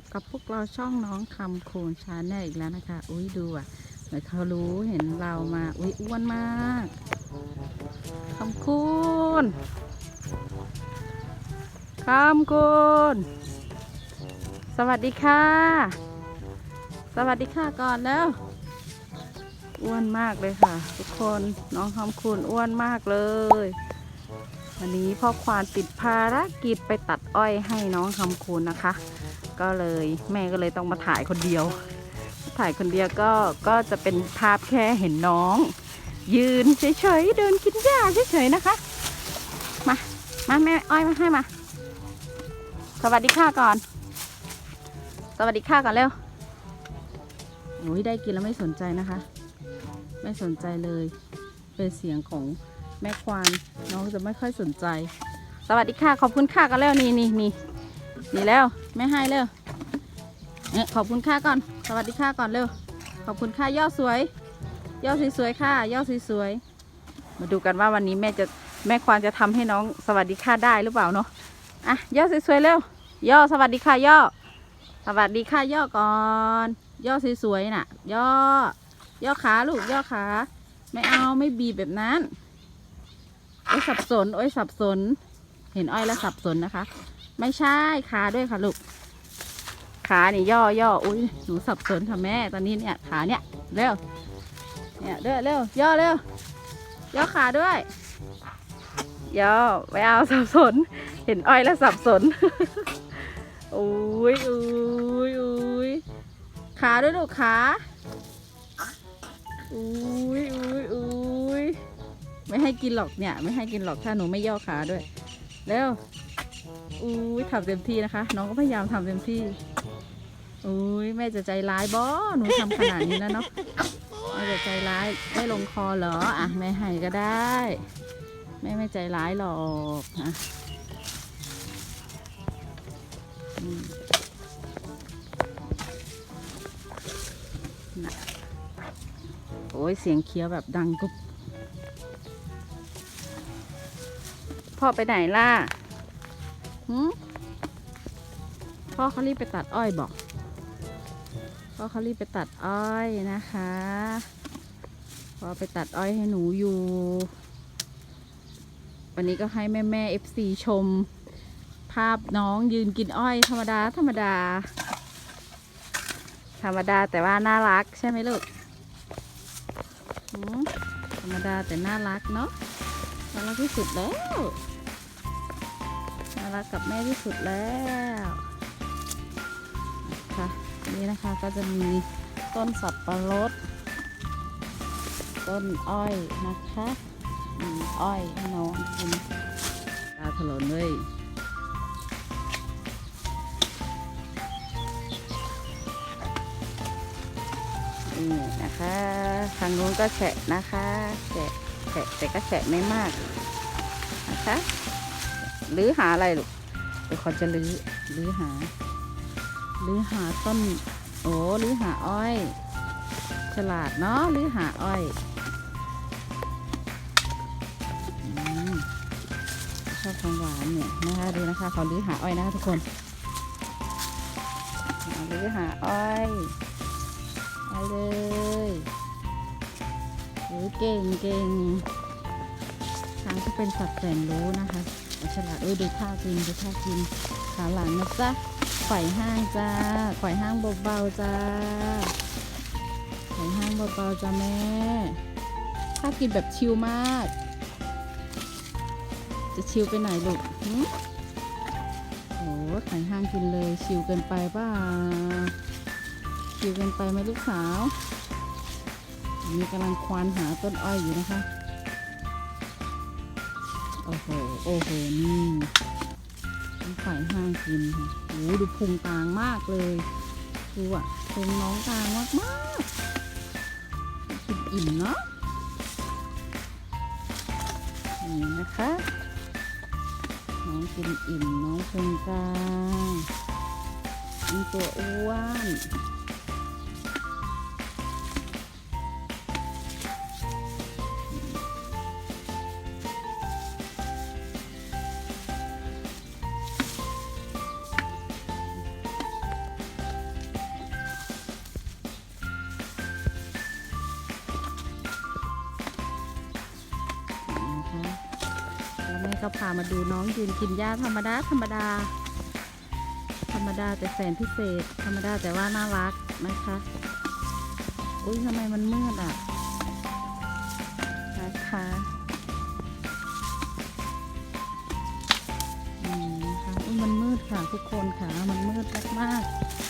บกับพวกเราช่องน้องคำโคนชาแนลอีกแล้วนะคะ อุ้ยดูอะเหมือนเขารู้เห็นเรามา อุ้ยอ้วนมากคำคูณคำคูณสวัสดีค่ะ สวัสดีค่ะก่อนแล้ว อ้วนมากเลยค่ะ ทุกคนน้องคำคูณอ้วนมากเลยวันนี้พ่อควานติดภารกิจไปตัดอ้อยให้น้องคำคูณนะคะ ก็เลยแม่ก็เลยต้องมาถ่ายคนเดียว ถ่ายคนเดียวก็ก็จะเป็นภาพแค่เห็นน้อง ยืนเฉยๆเดินกินหญ้าเฉยๆนะคะ มา มาแม่อ้อยมาให้มา สวัสดีค่ะก่อน สวัสดีค่ะก่อนเร็วโอ้ยได้กินแล้วไม่สนใจนะคะ ไม่สนใจเลยเป็นเสียงของแม่ควานน้องจะไม่ค่อยสนใจ สวัสดีค่ะขอบคุณค่ะกันแล้วนี่นี่นี่ นี่แล้วไม่ให้เร็วเนี่ยขอบคุณค่ะก่อน สวัสดีค่ะก่อนเร็ว ขอบคุณค่ะย่อสวยย่อสวยๆค่ะย่อสวยๆ มาดูกันว่าวันนี้แม่จะแม่ควานจะทำให้น้องสวัสดีค่ะได้หรือเปล่าเนาะ อะย่อสวยๆเร็ว ย่อสวัสดีค่ะย่อ สวัสดีค่ะย่อก่อน ย่อสวยๆน่ะ ย่อ ย่อขาลูกย่อขา ไม่เอาไม่บีบแบบนั้น โอ้ยสับสน โอ้ยสับสน เห็นอ้อยแล้วสับสนนะคะ ไม่ใช่ขาด้วยค่ะลูก ขานี่ย่อย่ออุ้ยหนูสับสนค่ะแม่ตอนนี้เนี่ยขาเนี่ยเร็วเนี่ยเร็วเร็วย่อเร็วย่อขาด้วยย่อไม่เอาสับสน เห็นอ้อยแล้วสับสนอุ้ยอุ้ยอุ้ยขาด้วยลูกขาอุ้ยอุ้ยอุ้ยไม่ให้กินหรอกเนี่ย ไม่ให้กินหรอกถ้าหนูไม่ย่อขาด้วยเร็ว อุ้ยทำเต็มที่นะคะ น้องก็พยายามทำเต็มที่อุ้ยแม่จะใจร้ายบอหนูทำขนาดนี้แล้วเนาะแม่จะใจร้ายไม่ลงคอเหรออะแม่ให้ก็ได้แม่ไม่ใจร้ายหรอกอะอืมน่ะโอ้ยเสียงเคี้ยวแบบดังกุ๊บพ่อไปไหนล่ะ หืมพ่อเขารีบไปตัดอ้อยบอกพ่อเขารีบไปตัดอ้อยนะคะพ่อไปตัดอ้อยให้หนูอยู่ วันนี้ก็ให้แม่แม่เอฟซีชม ภาพน้องยืนกินอ้อย ธรรมดา ธรรมดา ธรรมดาแต่ว่าน่ารักใช่ไหมลูกธรรมดาแต่น่ารักเนาะน่ารักที่สุดแล้วารักกับแม่ที่สุดแล้วค่ะนี่นะคะก็จะมีต้นสับปะรด ต้นอ้อยนะคะอ้อยน้องกินตาถลนเลยนี่นะคะทางนู้นก็แฉะนะคะแฉะแฉะแต่ก็แฉะไม่มากนะคะ หรือหาอะไรลูกเดี๋ยวเขาจะลื้อลื้อหาลื้อหาต้น โอ้ลื้อหาอ้อย ฉลาดเนาะลื้อหาอ้อยอชอบของหวานเนี่ยนะคะดูนะคะเขาลื้อหาอ้อยนะคะทุกคนลื้อหาอ้อยไปเลยโอ้ยเก่งเก่งทางที่เป็นสัตว์แสนรู้นะคะ ฉลาดเอ้ยดูท่ากินดูท่ากินขาหลังนะจ๊ะไข่ห้างจ้าไข่ห้างเบาๆจ้าไข่ห้างเบาๆจ้าแม่ถ้ากินแบบชิลมาก จะชิลไปไหนลูกหึโอ้ไข่ห้างกินเลยชิลเกินไปป่าชิลเกินไปไหมลูกสาวอันนี่กำลังควานหาต้นอ้อยอยู่นะคะ โอ้โห โอ้โห นี่ต้องไข่ห้างกินค่ะโอ้โหดูพุงกลางมากเลยดูอะพุงน้องกลางมากมากกินอิ่มเนาะ นี่นะคะ น้องกินอิ่มน้องพุงกลางมีตัวอ้วน ม่ก็พามาดูน้องยืนกินหญ้าธรรมดาธรรมดา ธรรมดาแต่แสนพิเศษ ธรรมดาแต่ว่าน่ารักนะคะอุ้ยทำไมมันมืดอะนะคะอืมค่ะอุ้ยมันมืดค่ะทุกคนค่ะ มันมืดมาก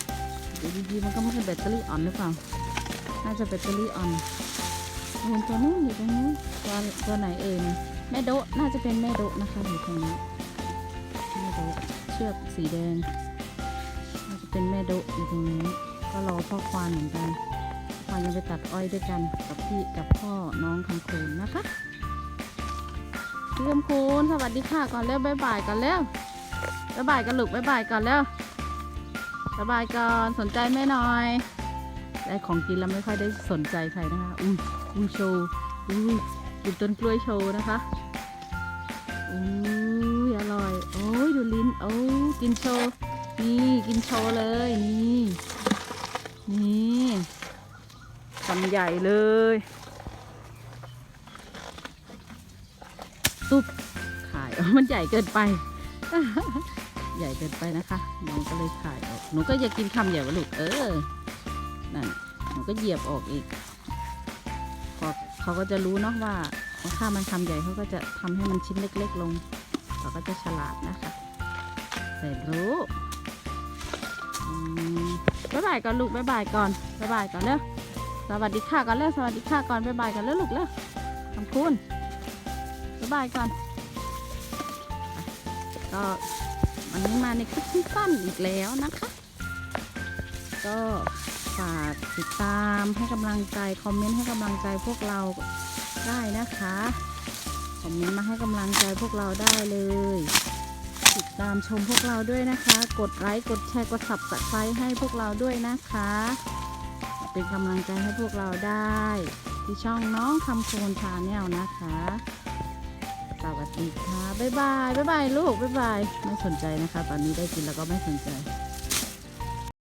ๆเดี๋ยวดีๆมันก็มืดแบตเตอรี่อ่อนหรือเปล่าน่าจะแบตเตอรี่อ่อนเห็นตัวนู้นอยู่ตรงนู้นตัวตัวไหนเอ่ยเนี่ย แม่โดะน่าจะเป็นแม่โดะนะคะอยู่ตรงนี้แม่โดะเชือกสีแดงน่าจะเป็นแม่โดะอยู่ตรงนี้ ก็รอพ่อควานเหมือนกันควานยังไปตัดอ้อยด้วยกันกับพี่กับพ่อน้องคำคูณนะคะพี่คำคูณสวัสดีค่ะก่อนเร็วบ๊ายบายก่อนเร็วบ๊ายบายกันลูกบ๊ายบายก่อนเร็วบ๊ายบายก่อนสนใจแม่หน่อยได้ของกินแล้วไม่ค่อยได้สนใจใครนะคะอุ้ยอุ้ยโชว์อุ้ย กินต้นกล้วยโชว์นะคะอุ้ยอร่อย โอ้ยดูลิ้น โอ้กินโชว์ นี่กินโชว์เลย นี่ นี่คำใหญ่เลย ตุ๊บ ขายอ๋อมันใหญ่เกินไป ใหญ่เกินไปนะคะน้องก็เลยขายออก หนูก็อยากกินคำใหญ่วะลูก เออ นั่น หนูก็เหยียบออกอีก เขาก็จะรู้เนาะว่าถ้ามันคำใหญ่เขาก็จะทำให้มันชิ้นเล็ก ๆ ลง เขาก็จะฉลาดนะคะแต่รู้บ๊ายบายก่อนลูกบ๊ายบายก่อนบ๊ายบายก่อนเร็วสวัสดีค่ะก่อนเร็วสวัสดีค่ะก่อนบ๊ายบายก่อนเร็วลูกเร็วขอบคุณบ๊ายบายก่อนก็วันนี้มาในคลิปสั้นอีกแล้วนะคะ ก็ ฝากติดตามให้กำลังใจ คอมเมนต์ให้กำลังใจพวกเราได้นะคะ คอมเมนต์มาให้กำลังใจพวกเราได้เลย ติดตามชมพวกเราด้วยนะคะ กดไลค์ กดแชร์ กด subscribe ให้พวกเราด้วยนะคะ เป็นกำลังใจให้พวกเราได้ ที่ช่องน้องคำโคนชาแนลนะคะ สวัสดีค่ะ บ๊ายบาย บ๊ายบายลูก บ๊ายบาย ไม่สนใจนะคะ ตอนนี้ได้กินแล้วก็ไม่สนใจ